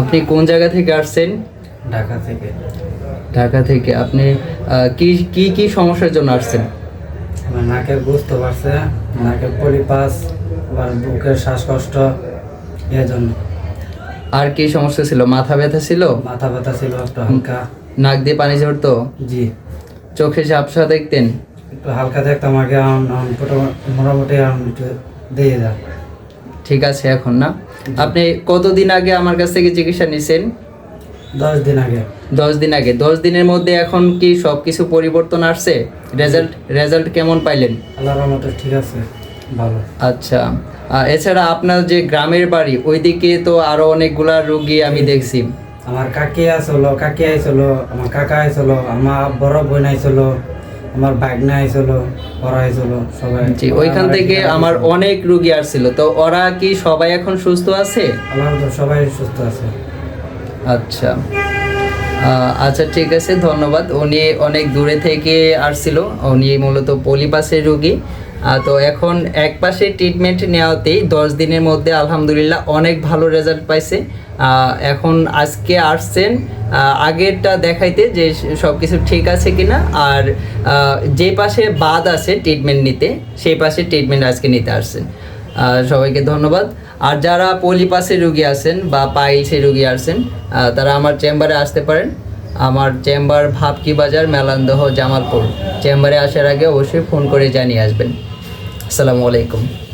আপনি কোন জায়গা থেকে আসছেন? ঢাকা থেকে। ঢাকা থেকে। আপনি কি কি কি সমস্যার জন্য আসছেন? আমার নাকের বুঝতে পারছে নাকের পলিপাস আবার বুকের শ্বাসকষ্ট এর জন্য আর কি সমস্যা ছিল? মাথা ব্যথা ছিল? মাথা ব্যথা ছিল একটু হালকা। নাক দিয়ে পানি ঝরতো? জি। চোখে ঝাপসা দেখতেন? একটু হালকা দেখতাম আগে মোটামুটি দিয়ে যা ঠিক আছে এখন না? আপনি কতদিন আগে আমার কাছ থেকে চিকিৎসা নিছেন? দশ দিন আগে। দশ দিন আগে। দশ দিনের মধ্যে এখন কি সব কিছু পরিবর্তন আসছে? রেজাল্ট রেজাল্ট কেমন পাইলেন? আল্লাহর ঠিক আছে ভালো। আচ্ছা। এছাড়া আপনার যে গ্রামের বাড়ি ওইদিকে তো আরও অনেকগুলা রোগী আমি দেখছি। আমার কাকি আসলো কাকি আইছিল আমার কাকা আইছিল আমার বড় বোন আইছিল আমার ভাগনা আইছিল ওরা আইছিল সবাই জি ওইখান থেকে আমার অনেক রুগী আসছিল। তো ওরা কি সবাই এখন সুস্থ আছে? আলহামদুলিল্লাহ সবাই সুস্থ আছে। আচ্ছা। আচ্ছা ঠিক আছে ধন্যবাদ। উনি অনেক দূরে থেকে আসছিল। উনি মূলত পলিপাসের রোগী। তো এখন এক পাশে ট্রিটমেন্ট নেওয়াতেই দশ দিনের মধ্যে আলহামদুলিল্লাহ অনেক ভালো রেজাল্ট পাইছে। এখন আজকে আসছেন আগেরটা দেখাইতে যে সব কিছু ঠিক আছে কিনা আর যে পাশে বাদ আছে ট্রিটমেন্ট নিতে সেই পাশে ট্রিটমেন্ট আজকে নিতে আসছেন। সবাইকে ধন্যবাদ। আর যারা পলিপাসের রুগী আছেন বা পাইলসের রুগী আহ, তারা আমার চেম্বারে আসতে পারেন। আমার চেম্বার ভাবকি বাজার মেলান্দহ, জামালপুর। চেম্বারে আসার আগে অবশ্যই ফোন করে জানিয়ে আসবেন। আসসালামু আলাইকুম।